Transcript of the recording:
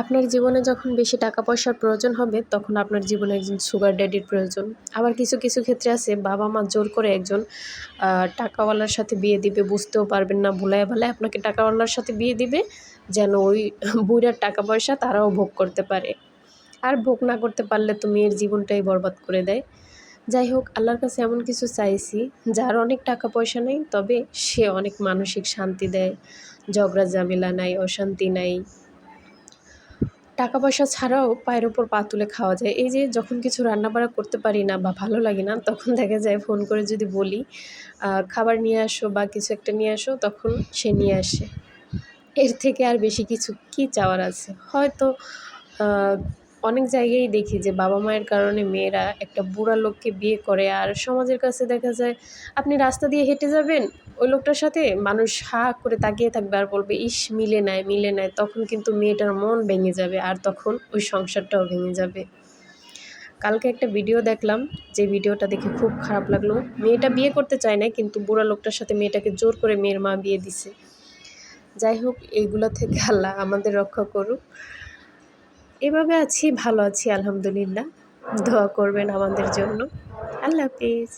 আপনার জীবনে যখন বেশি টাকা পয়সার প্রয়োজন হবে, তখন আপনার জীবনে একজন সুগার ড্যাডির প্রয়োজন। আবার কিছু কিছু ক্ষেত্রে আছে বাবা মা জোর করে একজন টাকাওয়ালার সাথে বিয়ে দিবে, বুঝতেও পারবেন না, ভুলায় ভালায় আপনাকে টাকাওয়ালার সাথে বিয়ে দিবে, যেন ওই বুড়ার টাকা পয়সা তারাও ভোগ করতে পারে। আর ভোগ না করতে পারলে তো মেয়ের জীবনটাই বরবাদ করে দেয়। যাই হোক, আল্লাহর কাছে এমন কিছু চাইছি, যার অনেক টাকা পয়সা নেই, তবে সে অনেক মানসিক শান্তি দেয়। ঝগড়া ঝামেলা নাই, অশান্তি নাই। টাকা পয়সা ছাড়াও পায়ের ওপর পা তুলে খাওয়া যায়। এই যে যখন কিছু রান্না রান্নাবাড়া করতে পারি না বা ভালো লাগে না, তখন দেখা যায় ফোন করে যদি বলি খাবার নিয়ে আসো বা কিছু একটা নিয়ে আসো, তখন সে নিয়ে আসে। এর থেকে আর বেশি কিছু কি চাওয়ার আছে? হয়তো অনেক জায়গায় দেখি যে বাবা মায়ের কারণে মেয়েরা একটা বুড়া লোককে বিয়ে করে। আর সমাজের কাছে দেখা যায়, আপনি রাস্তা দিয়ে হেঁটে যাবেন, ওই লোকটার সাথে মানুষ হা করে তাকিয়ে থাকবে আর বলবে, ইস, মিলে নাই মিলে নাই। তখন কিন্তু মেয়েটার মন ভেঙে যাবে আর তখন ওই সংসারটাও ভেঙে যাবে। কালকে একটা ভিডিও দেখলাম, যে ভিডিওটা দেখে খুব খারাপ লাগল। মেয়েটা বিয়ে করতে চায় না কিন্তু বুড়া লোকটার সাথে মেয়েটাকে জোর করে মেয়ের মা বিয়ে দিছে। যাই হোক, এইগুলো থেকে আল্লাহ আমাদের রক্ষা করুক। এভাবে আছি ভালো আছি আলহামদুলিল্লাহ। দোয়া করবেন আমাদের জন্য। আল্লাহ হাফিজ।